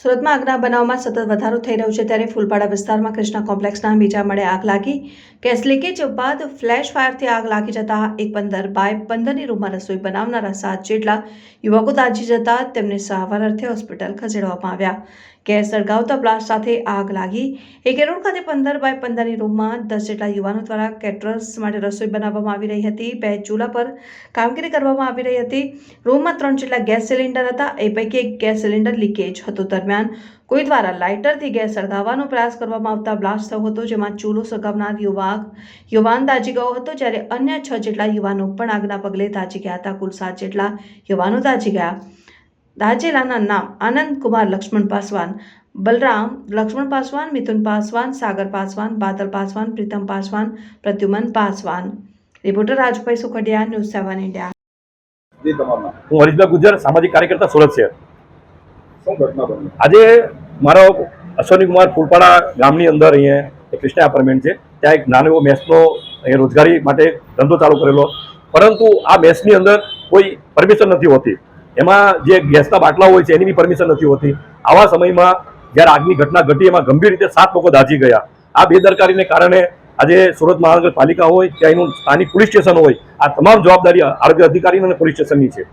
સુરતમાં આગના બનાવમાં સતત વધારો થઈ રહ્યો છે ત્યારે ફૂલપાડા વિસ્તારમાં કૃષ્ણા કોમ્પ્લેક્સના બીજા મળે આગ લાગી. ગેસ લીકેજ બાદ ફ્લેશ ફાયરથી આગ લાગી જતા એક પંદર બાય પંદરની રૂમમાં રસોઈ બનાવનારા સાત જેટલા યુવકો દાજી જતા તેમને સારવાર અર્થે હોસ્પિટલ ખસેડવામાં આવ્યા. ગેસ સળગાવતા બ્લાસ્ટ સાથે આગ લાગી. એક રોડ ખાતે પંદર બાય પંદરની રૂમમાં દસ જેટલા યુવાનો દ્વારા કેટરર્સ માટે રસોઈ બનાવવામાં આવી રહી હતી. બે ચૂલા પર કામગીરી કરવામાં આવી રહી હતી. રૂમમાં ત્રણ જેટલા ગેસ સિલિન્ડર હતા. એ પૈકી એક ગેસ સિલિન્ડર લીકેજ હતું. દરમિયાન કોઈ દ્વારા લાઇટરથી ગેસ સળગાવવાનો પ્રયાસ કરવામાં આવતા બ્લાસ્ટ થયો હતો, જેમાં ચૂલો સળગાવનાર યુવક, યુવાન દાજી ગયો હતો, જ્યારે અન્ય છ જેટલા યુવાનો પણ આગના પગલે દાજી ગયા હતા. કુલ સાત જેટલા યુવાનો દાજી ગયા. દાજેલાના નામ આનંદ લક્ષ્મણ પાસવાન, બલરામ, લક્ષ્મણ પાસવાન, મિથુન પાસવાન, સાગર પાસવાન, બાદલ પાસવાન, પ્રીતમ પાસવાન, પ્રદ્યુમન પાસવાન. રિપોર્ટર રાજભાઈ સુખડિયા, ન્યૂઝ સેવન ઇન્ડિયા. હું હરીશભાઈ ગુજર સામાજિક કાર્યકર્તા સુરત શહેર. આજે મારો અશ્વની કુમાર ફૂલપાડા ગામની અંદર અહીંયા કૃષ્ણા એપાર્ટમેન્ટ છે, ત્યાં એક નાનો એવો મેસનો અહીંયા રોજગારી માટે ધંધો ચાલુ કરેલો. પરંતુ આ મેસની અંદર કોઈ પરમિશન નથી હોતી. એમાં જે ગેસના બાટલા હોય છે, એની બી પરમિશન નથી હોતી. આવા સમયમાં જ્યારે આગની ઘટના ઘટી, એમાં ગંભીર રીતે સાત લોકો દાઝી ગયા. આ બેદરકારીને કારણે આજે સુરત મહાનગરપાલિકા હોય ત્યાં એનું સ્થાનિક પોલીસ સ્ટેશન હોય, આ તમામ જવાબદારી આરોગ્ય અધિકારી અને પોલીસ સ્ટેશનની છે.